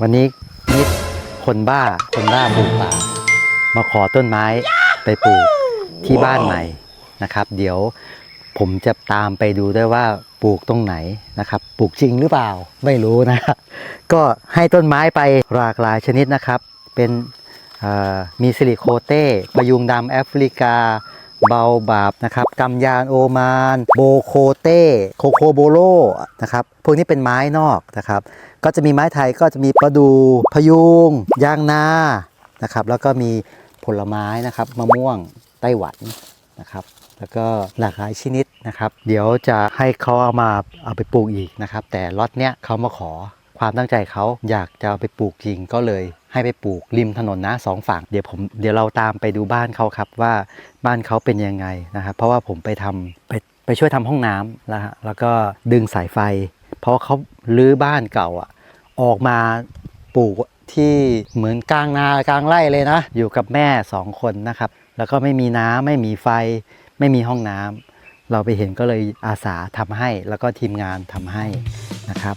วันนี้นิดคนบ้าคนบ้าปลูกป่า มาขอต้นไม้ไปปลูกที่บ้านใหม่นะครับ เดี๋ยวผมจะตามไปดูด้วยว่าปลูกตรงไหนนะครับ ปลูกจริงหรือเปล่าไม่รู้นะครับก็ให้ต้นไม้ไปหลากหลายชนิดนะครับ เป็นเอ่อมีซิลิโคเต้ประยุงดำแอฟริกา เบาบาบนะครับกำยานโอมาน โบโคเต้ โคโคโบโลนะครับ พวกนี้เป็นไม้นอกนะครับ ก็จะมีไม้ไทยก็จะมีประดูพยุงยางนานะครับ แล้วก็มีผลไม้นะครับมะม่วงไต้หวันนะครับ แล้วก็หลากหลายชนิดนะครับ เดี๋ยวจะให้เขาเอามาเอาไปปลูกอีกนะครับ แต่ล็อตเนี้ยเขามาขอความตั้งใจเขาอยากจะเอาไปปลูกจริงก็เลย ให้ไปปลูกริมถนนนะสองฝั่งเดี๋ยวผมเดี๋ยวเราตามไปดูบ้านเขาครับว่าบ้านเขาเป็นยังไงนะครับ เพราะว่าผมไปทำไปไปช่วยทำห้องน้ำแล้วฮะแล้วก็ดึงสายไฟ เพราะเขาลื้อบ้านเก่าอะ ออกมาปลูกที่เหมือนกลางนากลางไร่เลยนะ อยู่กับแม่สองคนนะครับ แล้วก็ไม่มีน้ำไม่มีไฟ ไม่มีห้องน้ำเราไปเห็นก็เลยอาสาทำให้ แล้วก็ทีมงานทำให้นะครับ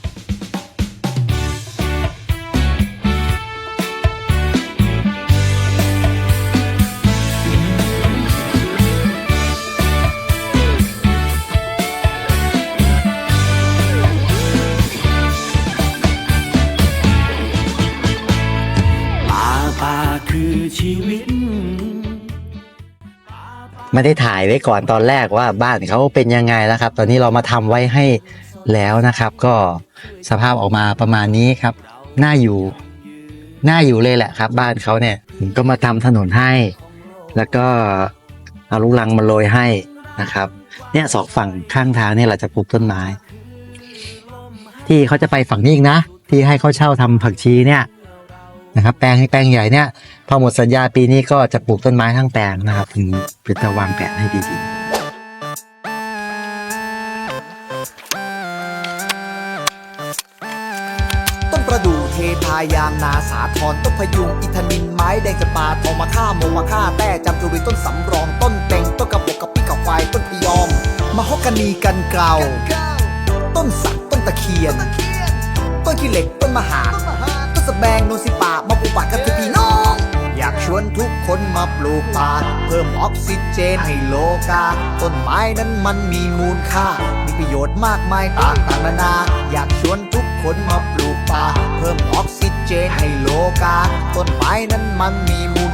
ชีวิตไม่ได้ถ่ายไว้ก่อนตอนแรกว่าบ้านเขาเป็นยังไงแล้วครับ ตอนนี้เรามาทำไว้ให้แล้วนะครับ ก็สภาพออกมาประมาณนี้ครับน่าอยู่น่าอยู่เลยแหละครับ บ้านเขาเนี่ยก็มาทำถนนให้ แล้วก็เอาลูกลังมาโรยให้นะครับ เนี่ยสองฝั่งข้างทางเนี่ยเราจะปลูกต้นไม้ ที่เขาจะไปฝั่งนี้อีกนะ ที่ให้เขาเช่าทำผักชีเนี่ย นะครับ แปลงให้แปลงใหญ่เนี่ย พอหมดสัญญาปีนี้ก็จะปลูกต้นไม้ทั้งแปลงนะครับถึงเป็นจะวางแผนให้ดีๆต้นประดู่เทพายามนาสาทรต้นพยุงอิทนินไม้แดงจะปาทองมาฆ่าโมมาฆ่าแต่จำจุรีต้นสำรองต้นเต็งต้นกระบอกกระปิกกับไฟต้นพยอมมะฮอกกานีกันเกลาต้นสักต้นตะเคียน ต้นขี้เหล็กต้นมหา สแบงโนนสิป่ามาปลูกป่ากันทุกพี่น้อง อยากชวนทุกคนมาปลูกป่าเพิ่มออกซิเจนให้โลกา ต้นไม้นั้นมันมีมูลค่า มีประโยชน์มากมายต่างต่างนานา อยากชวนทุกคนมาปลูกป่าเพิ่มออกซิเจนให้โลกา ต้นไม้นั้นมันมีมูล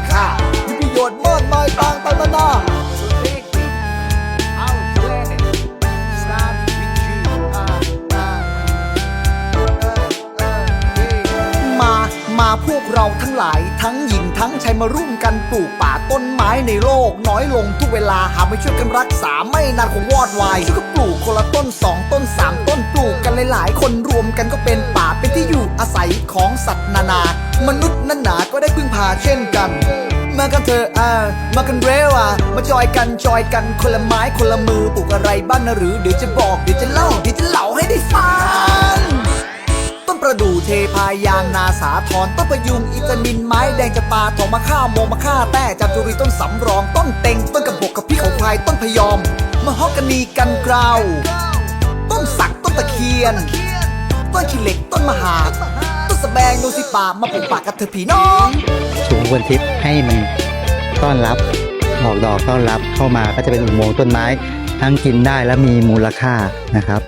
เราทั้งหลายทั้งหญิงทั้งชายมาร่วมกันปลูกป่าต้นไม้ในโลก น้อยลงทุกเวลาหากไม่ช่วยกันรักษาไม่นานคงวอดวายช่วยกันปลูกคนละต้นสองต้นสามต้นปลูกกันหลายๆ คนรวมกันก็เป็นป่าเป็นที่อยู่อาศัยของสัตว์นานามนุษย์นั้นหนาก็ได้พึ่งพาเช่นกันมากันเถอะอ่ามากันเร็วอะ มาจอยกันจอยกันคนละไม้คนละมือปลูกอะไรบ้างนะหรือเดี๋ยวจะบอกเดี๋ยวจะเล่าเดี๋ยวจะเล่าให้ได้ฟัง ประดูเทพายางนาสาทรต้นประยุงอิตานินไม้แดงจะปาทองมาฆ่าโมมาฆ่าแต่จำจุรีต้นสำรองต้นเต็งต้นกระบกกับพี่ขาควายต้นพยอมมะฮอกกานีกันเกลาต้นสักต้นตะเคียน ต้นขี้เหล็กต้นมหาต้นสแบงโนสิป่ามาปลูกป่ากับเธอพี่น้องสูงบนทิพย์ให้มันต้อนรับออกดอกต้อนรับเข้ามาก็จะเป็นอุโมงค์ต้นไม้ ทั้งกินได้และมีมูลค่านะครับ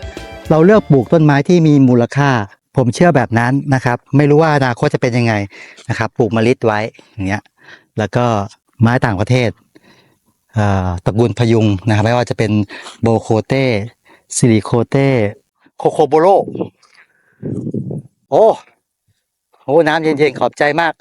เราเลือกปลูกต้นไม้ที่มีมูลค่า ผมเชื่อแบบนั้นนะครับ ไม่รู้ว่าอนาคตจะเป็นยังไงนะครับปลูกมะลิไว้อย่างเงี้ยแล้วก็ไม้ต่างประเทศเอ่อตระกูลพยุงนะครับไม่ว่าจะเป็นโบโคเต้ซิลิโคเต้โคโคโบโลโอ้โหน้ำเย็นๆขอบใจมาก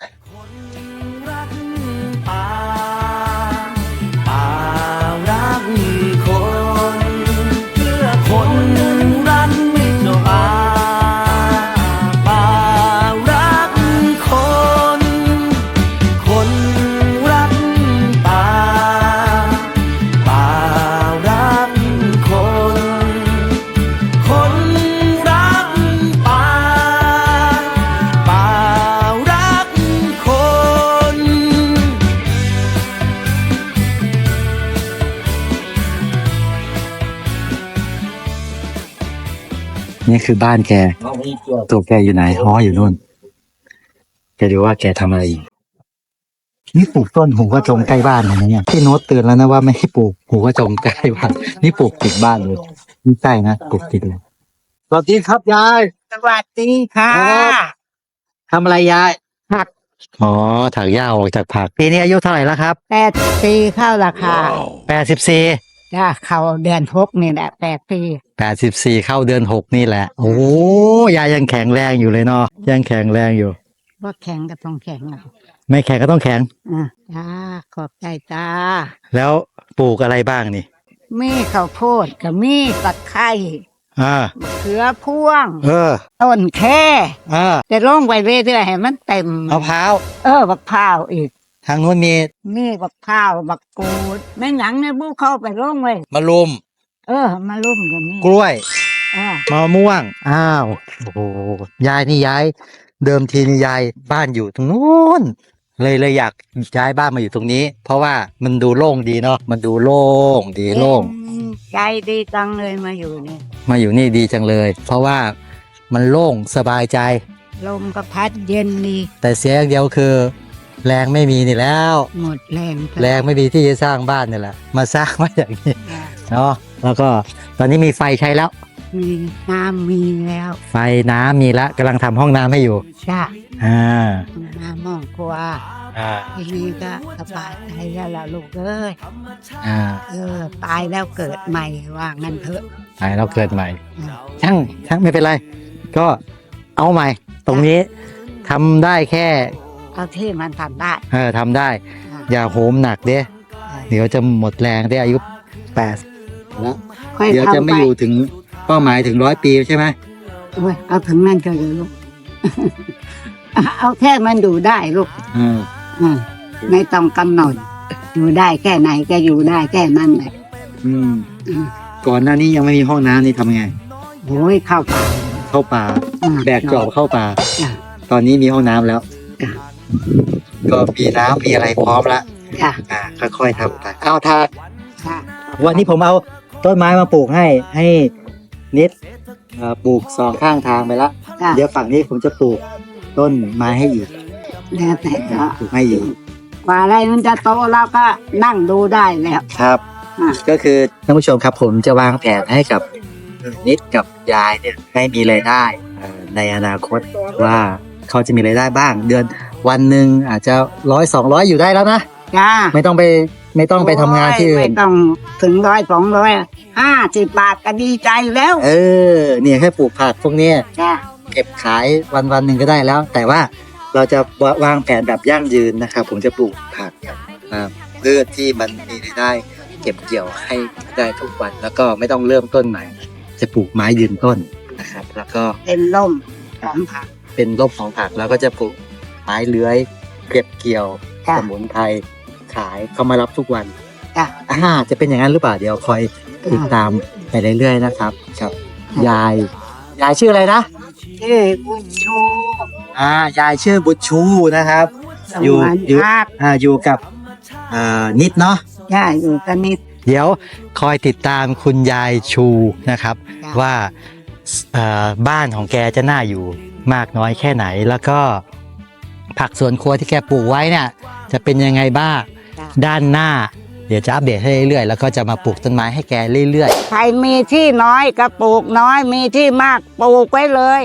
นี่คือบ้านแก ตัวแกอยู่ไหนอ๋ออยู่นู่นจะดูว่าแกทำอะไรอยู่นี่ปลูกต้นหูกระจงใกล้บ้านเลยนะเนี่ยพี่โน้ตเตือนแล้วนะว่าไม่ให้ปลูกหูกระจงใกล้บ้าน นี่ปลูกติดบ้านเลยนี่ใกล้นะปลูกติดเลยสวัสดีครับยายสวัสดีค่ะทำอะไรยายผักอ๋อถักหญ้าออกจากผักปีนี้อายุเท่าไหร่แล้วครับแปดปีเข้าราคาแปดสิบสี่ จ้าเข้าเดือนหกนี่แหละแปดปีแปดสิบสี่เข้าเดือนหกนี่แหละ โอ้ยายยังแข็งแรงอยู่เลยเนาะยังแข็งแรงอยู่ว่าแข็งก็ต้องแข็งอะไม่แข็งก็ต้องแข็งอะจ้าขอบใจจ้าแล้วปลูกอะไรบ้างนี่ มีข้าวโพดกับมีตะไคร้อ่ามะเขือพ่วง เออ ต้นแค่อ่าจะลงไปเรื่อยๆให้มันเต็มมะพร้าวเออบักพร้าวอีก ทางนู้นมีมีบักพร้าวบักกูดแม่งหยังเนี่ยบุเข้าไปลงไว้มะลุม เออ มาลุ่มกับมีกล้วยอ่ามะม่วง อ้าว โอ้โหยายนี่ย้าย เดิมทีนี่ยายบ้านอยู่ตรงนู้นเลยเลยอยากย้ายบ้านมาอยู่ตรงนี้ เพราะว่ามันดูโล่งดีเนาะมันดูโล่งดีโล่งใจดีจังเลยมาอยู่นี่มาอยู่นี่ดีจังเลย เพราะว่ามันโล่งสบายใจ ลมก็พัดเย็นดีแต่เสียอย่างเดียวคือ แรงไม่มีนี่แล้ว หมดแรงแรงไม่มีที่จะสร้างบ้านนี่แหละ มาสร้างมาอย่างนี้เนาะแล้วก็ตอนนี้มีไฟใช้แล้ว มีน้ำมีแล้วไฟน้ำมีแล้วกำลังทำห้องน้ำให้อยู่จ้าอ่าน้ำมองกลัวอ่าทีนี้ก็สบายใจแล้วล่ะลูกเอ้ยอ่าเออตายแล้วเกิดใหม่ว่างั้นเถอะตายแล้วเกิดใหม่ ช่างช่างไม่เป็นไร ก็เอาใหม่ ตรงนี้ทำได้แค่ เอาที่มันทำได้เออทำได้อะอย่าโหมหนักเด้เดี๋ยวจะหมดแรงได้อายุแปดแล้วค่อยเดี๋ยวจะทำไปไม่อยู่ถึงเป้าหมายถึงร้อยปีใช่ไหมโอ้ยเอาถึงนั่นก็เลยลูก เอาแค่มันดูได้ลูกอ่าอืมไม่ต้องกำหนดอยู่ได้แค่ไหนก็อยู่ได้แค่นั้นแหละอืมอืมก่อนหน้านี้ยังไม่มีห้องน้ำนี่ทำไงโอ้ยเข้าป่า เข้าป่าอะแบกจอบเข้าป่าจ้ะตอนนี้มีห้องน้ำแล้วจ้ะ ก็มีน้ำมีอะไรพร้อมละจ้ะอ่าค่อยๆทำไปเอาทาค่ะวันนี้ผมเอาต้นไม้มาปลูกให้ให้นิดเอ่อปลูกสองข้างทางไปแล้วจ้ะเดี๋ยวฝั่งนี้ผมจะปลูกต้นไม้ให้อีกแล้วแต่ก็ปลูกให้อีกกว่าอะไรมันจะโตเราก็นั่งดูได้แล้ว ครับอะ ก็คือท่านผู้ชมครับผมจะวางแผนให้กับนิดกับยายเนี่ยให้มีรายได้เอ่อในอนาคตว่าเขาจะมีรายได้บ้าง เดือน วันหนึ่งอาจจะร้อยสองร้อยอยู่ได้แล้วนะ จ้าไม่ต้องไปไม่ต้องไปทำงานที่อื่ไม่น ต้องถึงร้อยสองร้อยห้าสิบบาทก็ดีใจแล้วเออ เนี่ยแค่ปลูกผักพวกเนี้ยจ้าเก็บขายวันวันๆหนึ่งก็ได้แล้ว แต่ว่าเราจะวางแผนแบบยั่งยืนนะครับ ผมจะปลูกผักกับอ่าพืชที่มันมีรายได้ เก็บเกี่ยวให้ได้ทุกวัน แล้วก็ไม่ต้องเริ่มต้นใหม่ จะปลูกไม้ยืนต้นนะครับ แล้วก็เป็นล่มของผักเป็นร่มของผักแล้วก็จะปลูก ไม้เลื้อย เก็บเกี่ยวจ้ะสมุนไพรขายเขามารับทุกวันจ้ะ อ่าจะเป็นอย่างนั้นหรือเปล่าเดี๋ยวคอยติดตามไปเรื่อยๆนะครับครับ ยาย ยายชื่ออะไรนะชื่อบุญชูอ่ายายชื่อบุญชูนะครับ สอยู่มานอยู่ ภาพอ่าอยู่กับอ่านิดเนาะ ย่าอยู่กันนิด เดี๋ยวคอยติดตามคุณยายชูนะครับ จ้ะ ว่าเอ่อบ้านของแกจะน่าอยู่มากน้อยแค่ไหน แล้วก็ ผักสวนครัวที่แกปลูกไว้เนี่ยจะเป็นยังไงบ้างจ้ะด้านหน้า เดี๋ยวจะอัปเดตให้เรื่อยๆ แล้วก็จะมาปลูกต้นไม้ให้แกเรื่อยใครมีที่น้อยก็ปลูกน้อยมีที่มากปลูกไว้เลย